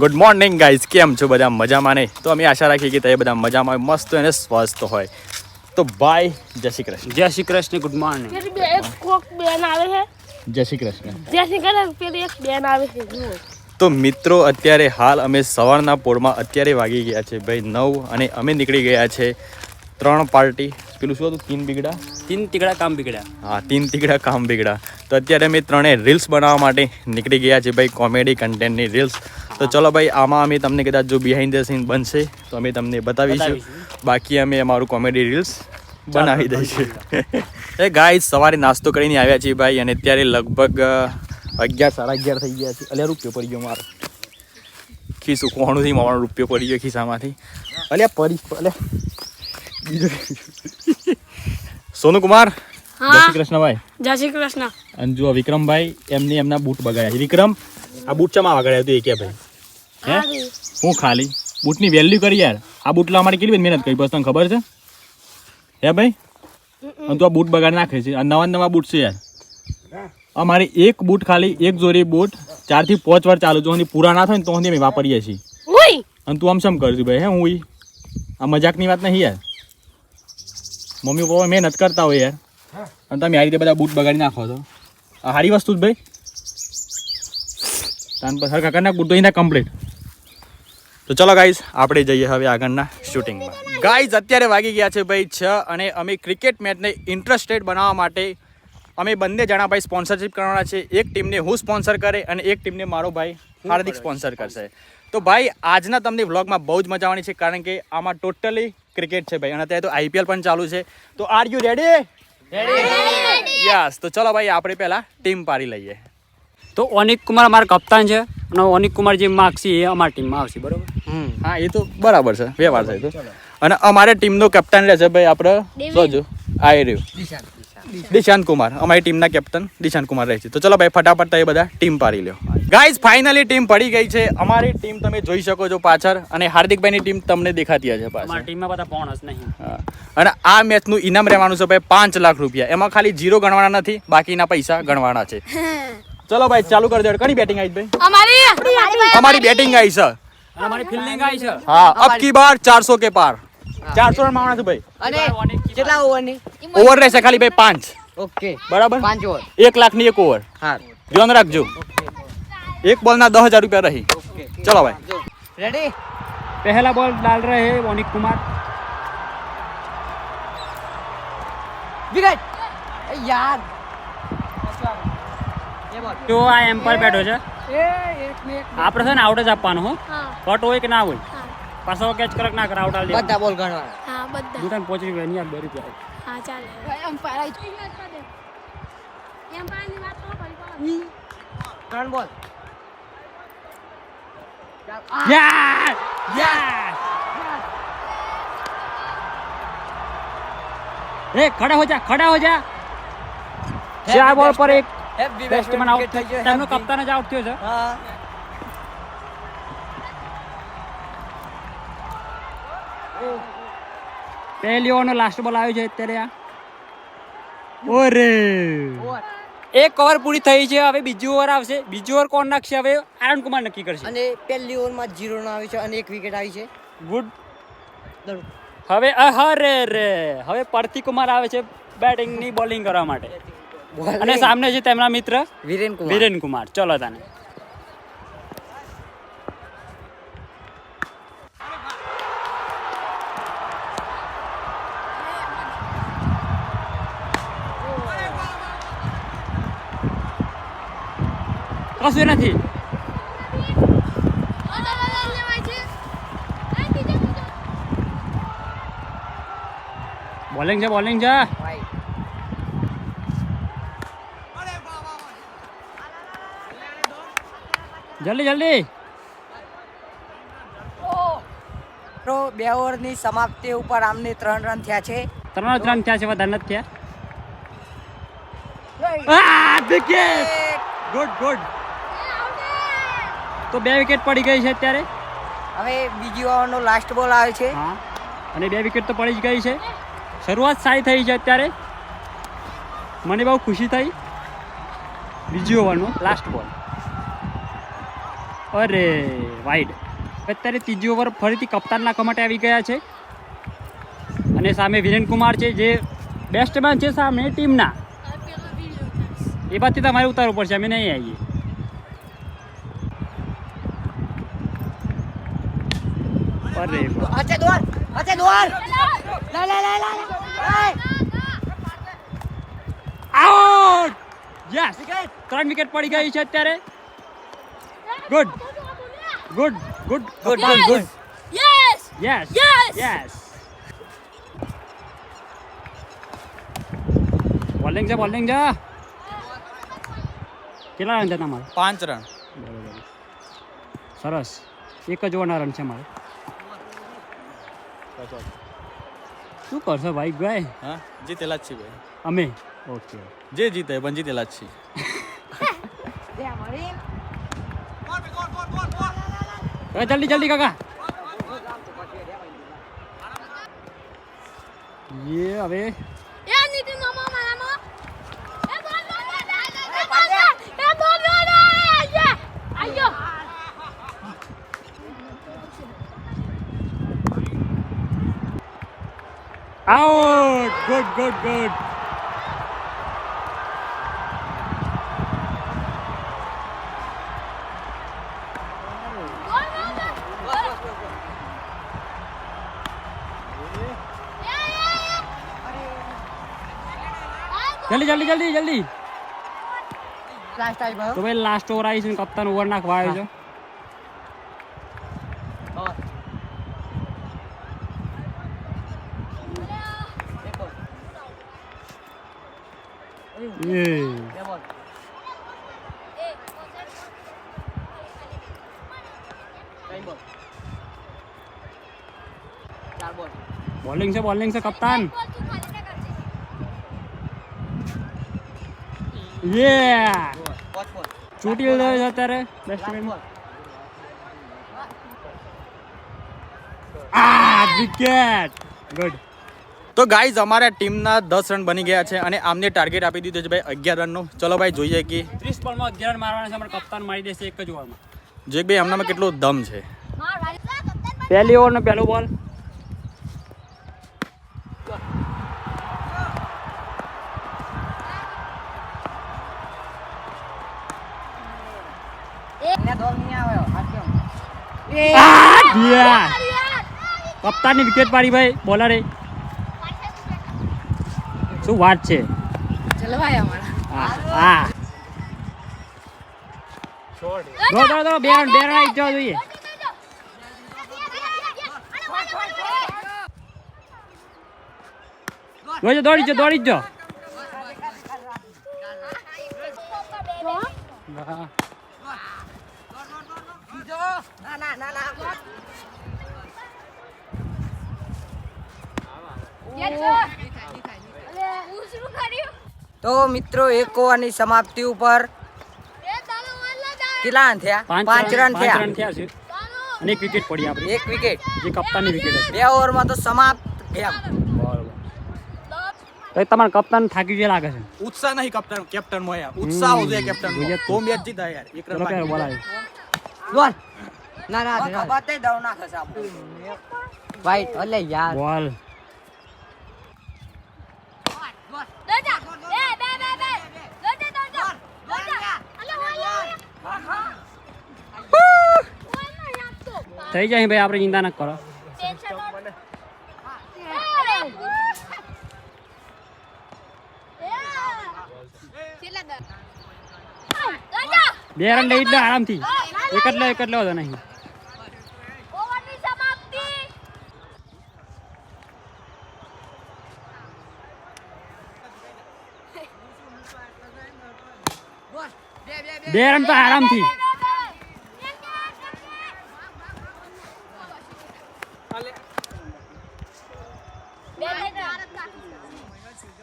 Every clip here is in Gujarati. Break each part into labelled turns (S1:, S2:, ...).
S1: ગુડ મોર્નિંગ ગાઈઝ કેમ છો? બધા મજામાં નહીં તો અમે આશા રાખીએ કે તમે બધા મજામાં હોય મસ્ત અને સ્વસ્થ હોય. તો બાય જય શ્રી કૃષ્ણ.
S2: જય શ્રી કૃષ્ણ. ગુડ મોર્નિંગ
S3: પેલી બે એક બેન આવે છે.
S1: જય શ્રી કૃષ્ણ.
S3: પેલી એક બેન આવે છે.
S1: તો મિત્રો અત્યારે હાલ અમે સવારના પોળમાં અત્યારે વાગી ગયા છે ભાઈ નવ અને અમે નીકળી ગયા છે ત્રણ પાર્ટી. પેલું શું હતું? તીન બીગડા?
S2: તીન તીગડા કામ બીગડ્યા.
S1: હા તીન તીગડા કામ બીગડા તો અત્યારે અમે ત્રણે રીલ્સ બનાવવા માટે નીકળી ગયા છે ભાઈ. કોમેડી કન્ટેન્ટની રીલ્સ તો ચલો ભાઈ આમાં અમે તમને કદાચ જો બિહાઇન્ડ ધ સીન બનશે તો અમે તમને બતાવીશું. બાકી અમે અમારું કોમેડી રીલ્સ બનાવી દઈશું. એ ગાય સવારે નાસ્તો કરીને આવ્યા છીએ ભાઈ અને અત્યારે લગભગ અગિયાર સાડા અગિયાર થઈ ગયા છે. અલ્યા રૂપિયો પડી ગયો મારો. ખીસું કોણુંથી મારો રૂપિયો પડી ગયો ખિસ્સામાંથી. અલ્યા પડી અલ્યા. બીજો સોનુ કુમાર જય શ્રી કૃષ્ણ ભાઈ.
S3: જય શ્રી કૃષ્ણ.
S1: અને જો વિક્રમભાઈ એમને એમના બૂટ બગાડ્યા છે. વિક્રમ આ બૂટ ચમાં બગાડ્યા હતું એ કે ભાઈ. હે? હું ખાલી. બૂટની વેલ્યુ કરી યાર. આ બૂટલા અમારે કેટલી બધી મહેનત કરી? બસ તને ખબર છે? હે ભાઈ? અને તું આ બૂટ બગાડી નાખે છે. આ નવા નવા બૂટ છે યાર. અમારી એક બૂટ ખાલી એક જોરી બૂટ ચારથી પાંચ વાર ચાલુ. જો પૂરા ના થાય ને તો અમે વાપરીએ છીએ. અને તું આમ શમ કરશું ભાઈ હે હું ઈ? આ મજાકની વાત નહીં યાર. મમ્મી પપ્પા મહેનત કરતા હોય યાર. અને તમે આ રીતે બધા બૂટ બગાડી નાખો છો. આ સારી વસ્તુ જ ભાઈ. તાન પર સરખા કરી નાખ બૂટ તો એના કમ્પ્લીટ તો ચલો ગાઈઝ આપણે જઈએ હવે આગળના શૂટિંગમાં ગાઈઝ અત્યારે વાગી ગયા છે ભાઈ છ અને અમે ક્રિકેટ મેચને ઇન્ટરેસ્ટેડ બનાવવા માટે અમે બંને જણા ભાઈ સ્પોન્સરશિપ કરવાના છે. એક ટીમને હું સ્પોન્સર કરે અને એક ટીમને મારો ભાઈ હાર્દિક સ્પોન્સર કરશે. તો ભાઈ આજના તમને વ્લોગમાં બહુ જ મજા આવવાની છે કારણ કે આમાં ટોટલી ક્રિકેટ છે ભાઈ. અને અત્યારે તો આઈપીએલ પણ ચાલુ છે. તો આર યુ રેડી યસ તો ચલો ભાઈ આપણે પહેલાં ટીમ પાડી લઈએ.
S2: તો અનિક કુમાર મારા કપ્તાન છે. અને અનિક કુમાર જે માગશે એ અમારી ટીમમાં આવશે બરોબર?
S1: હા એ તો બરાબર છે. વ્યવહાર છે તો. અને અમારે ટીમનો કેપ્ટન રહેશે ભાઈ આપણે સોજો આઈ રહ્યું દિશાંત કુમાર. અમારી ટીમના કેપ્ટન દિશાંત કુમાર રહે છે તો ચલો ભાઈ ફટાફટ એ બધા ટીમ પાડી લ્યો. ગાઈઝ ફાઇનલી ટીમ પડી ગઈ છે. અમારી ટીમ તમે જોઈ શકો છો પાછળ અને હાર્દિકભાઈની ટીમ તમને દેખાતી હશે પાછળ.
S2: ટીમમાં બધા પોણસ નહીં.
S1: અને આ મેચનું ઇનામ રહેવાનું છે ભાઈ પાંચ લાખ રૂપિયા. એમાં ખાલી જીરો ગણવાના નથી બાકીના પૈસા ગણવાના છે. ચલો ભાઈ ચાલુ કરી દો. કની બેટિંગ આવી ભાઈ?
S3: અમારી
S1: અમારી બેટિંગ આવી છે.
S2: અમારી ફિલ્ડિંગ આવી છે.
S1: હા અબ કી બાર ચારસો કે પાર. ચારસો રન મારવાના છે ભાઈ.
S4: અને કેટલા ઓવરની
S1: ઓવર રહેશે ખાલી ભાઈ પાંચ.
S4: ઓકે.
S1: બરાબર?
S4: 5 ઓવર
S1: એક લાખની એક ઓવર
S4: હા.
S1: ધ્યાન રાખજો. એક બોલ ના દસ હજાર રૂપિયા રહી. ચલો ભાઈ.
S4: રેડી
S2: પહેલા બોલ ડાલ રહે વોનિક કુમાર.
S4: વિકેટ યાર.
S2: તો આ એમ્પાયર બેઠો છે
S4: એ એક ને એક
S2: આપણે છે ને આઉટ જ આપવાનું હો
S3: હા
S2: કટ હોય કે ના હોય
S3: હા
S2: પાછો કેચ કરક ના કરે આઉટ આલી
S4: બધા બોલ ગણવાના
S3: હા બધા
S2: દુકાન પહોંચી રૂપિયા નહીં બે રૂપિયા
S3: હા ચાલે એમ પાડી એમ પાડીની વાત તો કરી
S4: ત્રણ બોલ
S2: યાર યાર ए खड़ा हो जा खड़ा हो जा ચાર બોલ પર એક બેટ્સમેન આઉટ થઈ તેમનો કપ્તાન જ આઉટ થયો છે.
S4: હા.
S2: પહેલી ઓવરનો લાસ્ટ બોલ આવ્યો છે અત્યારે આ. ઓરે. એક ઓવર પૂરી થઈ છે હવે બીજી ઓવર આવશે. બીજી ઓવર કોણ નાખશે? હવે આનંદ કુમાર નક્કી કરશે.
S4: અને પહેલી ઓવરમાં જીરો ના આવી છે અને એક વિકેટ આવી છે.
S2: ગુડ હવે અહરે રે હવે પરથી કુમાર આવે છે બેટિંગની બોલિંગ કરવા માટે. અને સામે છે તેમના મિત્ર
S4: વિરેન કુમાર.
S2: વિરેન કુમાર. ચલો તને. કશું નથી. બોલિંગ છે બોલિંગ છે. જલ્દી જલ્દી.
S4: તો બે ઓવરની સમાપ્તિ ઉપર આમને ત્રણ રન થયા છે.
S2: ત્રણ રન થયા છે વધારે નથી થયા. વિકેટ. ગુડ ગુડ તો બે વિકેટ પડી ગઈ છે અત્યારે.
S4: હવે બીજી ઓવરનો લાસ્ટ બોલ આવે છે.
S2: અને બે વિકેટ તો પડી જ ગઈ છે. શરૂઆત સારી થઈ છે અત્યારે. મને બહુ ખુશી થઈ. બીજી ઓવરનો લાસ્ટ બોલ અરે વાઇડ અત્યારે ત્રીજી ઓવર ફરીથી કપ્તાન નાખવા માટે આવી ગયા છે. અને સામે વિરેન કુમાર છે જે બેસ્ટમેન છે સામે ટીમના. એ બાદથી તમારે ઉતારવું પડશે અમે નહીં આવીએ. ત્રણ વિકેટ પડી ગઈ છે અત્યારે. Good good good
S4: good good good
S3: Yes!
S2: Yes
S3: Yes!
S2: Yes bowling છે બોલિંગ છે કેટલા રન છે તમારે
S1: પાંચ રન
S2: બરોબર સરસ એક જ ઓવરના રન છે મારે શું કરશો ભાઈ ભાઈ
S1: હા જીતેલા જ છીએ ભાઈ
S2: અમે ઓકે
S1: જે જીતે પણ જીતેલા જ છીએ
S2: જલ્દી જલ્દી કાકા. ये હવે.
S3: એ નીતિન મામા મારામાં. એ બોલ, બોલ, બોલ, એ બોલ, બોલ, એ બોલ, બોલ, આયો, આયો.
S2: આઉટ ગુડ ગુડ ગુડ
S3: બોલ, બોલ, બોલ. એ, એ, એ. આ
S2: જલ્દી જલ્દી જલ્દી જલ્દી.
S4: લાસ્ટ ટાઈમ
S2: તો ભાઈ લાસ્ટ ઓવર આવી છે ને કપ્તાન ઓવર નાખવા આવ્યો છે. બોલિંગ છે બોલિંગ છે કપ્તાન
S3: બોલ તું ખાલી ના કરજે.
S2: યે ચૂંટી રહ્યો અત્યારે. બેસ્ટમેન આ વિકેટ ગુડ
S1: તો ગાઈઝ અમારા ટીમના દસ રન બની ગયા છે અને આમને ટાર્ગેટ આપી દીધું છે ભાઈ અગિયાર રનનું. ચલો ભાઈ જોઈએ કે
S2: ત્રીસ બોલમાં અગિયાર મારવાના છે અમારે કપ્તાન મારી દેશે એક જ ઓવરમાં.
S1: જે ભાઈ હમણાંમાં કેટલો દમ છે.
S2: પહેલી ઓવર નો પહેલો બોલ
S4: એને દોર નહીં આવ્યો હાથ્યો
S2: યાર કપ્તાનની વિકેટ પાડી ભાઈ બોલરે. શું વાત છે?
S3: ચલવાય અમારા.
S2: હા હા. દો દો દો બે રન બે રન આવી જવા જોઈએ. દોડી દોડી જ દોડી જ.
S4: ના ના ના ના તો મિત્રો એક ઓવરની સમાપ્તિ ઉપર કેટલા રન થયા? પાંચ રન થયા.
S2: રન થયા છે. અને એક વિકેટ પડી આપણી.
S4: એક વિકેટ
S2: જે કપ્તાનની વિકેટ હતી.
S4: બે ઓવરમાં તો સમાપ્ત ગેમ
S2: તો તમારા કપ્તાન થાકી ગયા લાગે છે.
S1: ઉત્સાહ નહીં કપ્તાન કેપ્ટન મોયા ઉત્સાહ હોવો કેપ્ટન તો મેચ જીતા યાર. એક રન.
S2: બોલાય.
S4: બોલ. ના ના ખબર દઉં ના ખસા ભાઈ ઓલે યાર.
S2: બોલ. થઈ જાય ભાઈ આપણે ચિંતા ના કરો. બે રન લઈ આરામથી. એક જ લે એક જ લેવો તો નહીં બે રન તો આરામથી.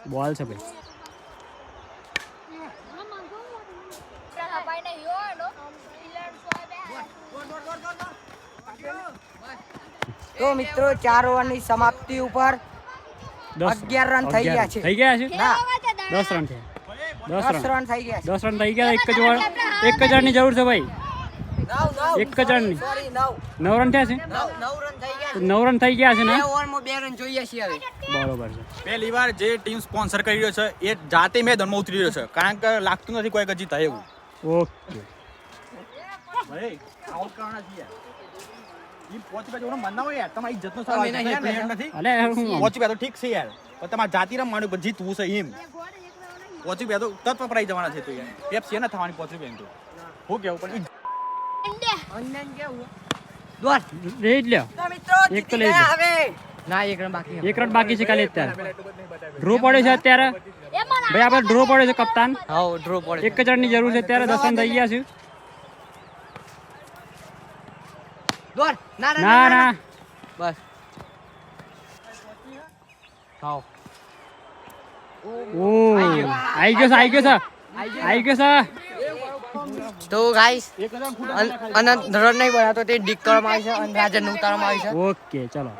S2: બોલ છે ભાઈ.
S4: તો મિત્રો ચાર ઓવરની સમાપ્તિ ઉપર
S2: દસ
S4: અગિયાર રન થઈ ગયા છે.
S2: થઈ ગયા છે? દસ રન છે. દસ રન
S4: થઈ ગયા
S2: દસ રન થઈ ગયા એક જ એક જ રનની જરૂર છે ભાઈ. એક જ રનની
S4: નવ.
S2: રન થયા છે?
S4: નવ રન થઈ ગયા
S2: તો નવ રન થઈ ગયા છે ને?
S4: બે રન જોઈએ છીએ હવે.
S2: બરોબર છે.
S1: પહેલી વાર જે ટીમ સ્પોન્સર કરી રહ્યો છે એ જાતે મેદાનમાં ઉતરી રહ્યો છે. કારણ કે લાગતું નથી કોઈ થાય એવું.
S2: ઓકે.
S1: ભાઈ આઉટ કરવાના છીએ. ઈ પોચી બાજુ મન હોય યાર તમારી ઇજ્જતનો
S4: તમે
S1: સવાલ
S4: નહીં
S1: છે
S4: યાર,
S1: પ્લેયર નથી?
S2: અલે હું
S1: પોચી બાજુ ઠીક છે યાર પણ તમારે જાતિ રમવાનું પણ જીતવું છે એમ. પોચી બાજુ તત્વ પડાઈ જવાના છે તો યાર. પેપ્સી એને થવાની પોચી બેન તો. હું કેવું પણ ઈ
S3: અંડે
S4: અનંત કેવું દોર
S2: રેડ લ્યો. એક તો લઈ
S4: હવે. ના એક રન બાકી
S2: એક રન બાકી છે ખાલી અત્યારે. ડ્રો પડે છે અત્યારે. ભાઈ આપણે ડ્રો પડે છે કપ્તાન.
S4: હા ડ્રો પડે
S2: એક જ રનની જરૂર છે અત્યારે. દસ રન થઈ ગયા છે.
S4: દોર ના
S2: ના ના
S4: બસ હા
S2: ઓ આઈ ગયો આઈ ગયો છે આઈ ગયો છે
S4: તો ગાઈસ અનંત રન નહીં બનાવતો તે ડીક કરવામાં આવી છે અને રાજન ઉતારવામાં આવી છે.
S2: ઓકે ચલો.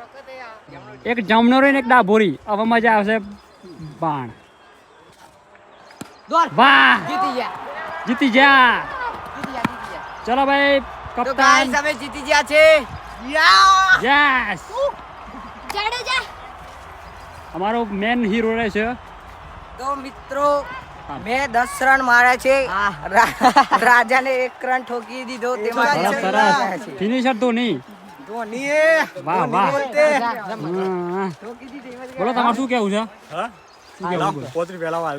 S2: એક જમનોરી ને એક ડાભોરી. હવે મજા આવશે બાણ. વાહ!
S4: જીતી
S2: જા
S4: જીતી ગયા.
S2: ચલો ભાઈ
S4: તો
S2: કપ્તાન.
S4: ગાઈસ અમે જીતી ગયા છે.
S2: યસ
S3: જાડેજા
S2: અમારો મેન હીરો રહે છે.
S4: તો મિત્રો મેં દસ રન માર્યા છે. રાજાને એક રન ઠોકી દીધો. તેમાં
S2: ફિનિશર ધોની.
S4: નહીં
S2: વાહ વાહ.
S4: બોલતે.
S2: હા.
S4: ઠોકી દીધી એમાં
S2: બોલો તમારું શું કેવું છે?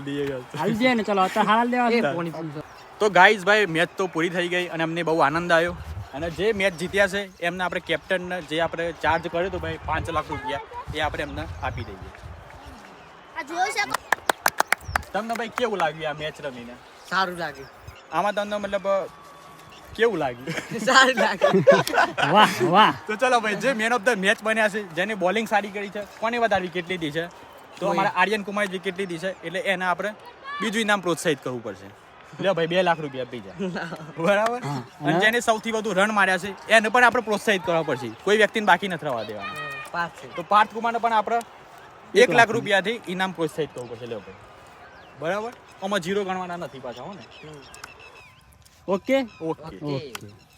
S1: દઈએ.
S2: હાલ ને ચલો અત્યારે હાલ દેવા.
S1: તો ગાઈઝ ભાઈ મેચ તો પૂરી થઈ ગઈ અને અમને બહુ આનંદ આવ્યો. અને જે મેચ જીત્યા છે એમને આપણે કેપ્ટનને જે આપણે ચાર્જ કર્યો હતો ભાઈ પાંચ લાખ રૂપિયા એ આપણે એમને આપી દઈએ. તમને ભાઈ કેવું લાગ્યું આ મેચ રમીને?
S4: સારું લાગ્યું.
S1: આમાં તમને મતલબ કેવું લાગ્યું?
S4: સારું લાગ્યું.
S2: વાહ વાહ.
S1: તો ચલો ભાઈ જે મેન ઓફ ધ મેચ બન્યા છે જેની બોલિંગ સારી કરી છે કોને વધારે વિકેટ લીધી છે? તો અમારા આર્યન કુમારે વિકેટ લીધી છે એટલે એને આપણે બીજું ઇનામ પ્રોત્સાહિત કરવું પડશે. લે ભાઈ બે લાખ રૂપિયા આપી જાય બરાબર? અને જેને સૌથી વધુ રન માર્યા છે એને પણ આપણે પ્રોત્સાહિત કરવા પડશે. કોઈ વ્યક્તિને બાકી નથી રહેવા દેવાનું.
S4: પાર્થ છે
S1: તો પાર્થ કુમારને પણ આપણે એક લાખ રૂપિયાથી ઇનામ પ્રોત્સાહિત કરવું પડશે. લે ભાઈ. બરાબર? આમાં જીરો ગણવાના નથી પાછા હો ને?
S2: ઓકે.
S1: ઓકે.
S2: ઓકે.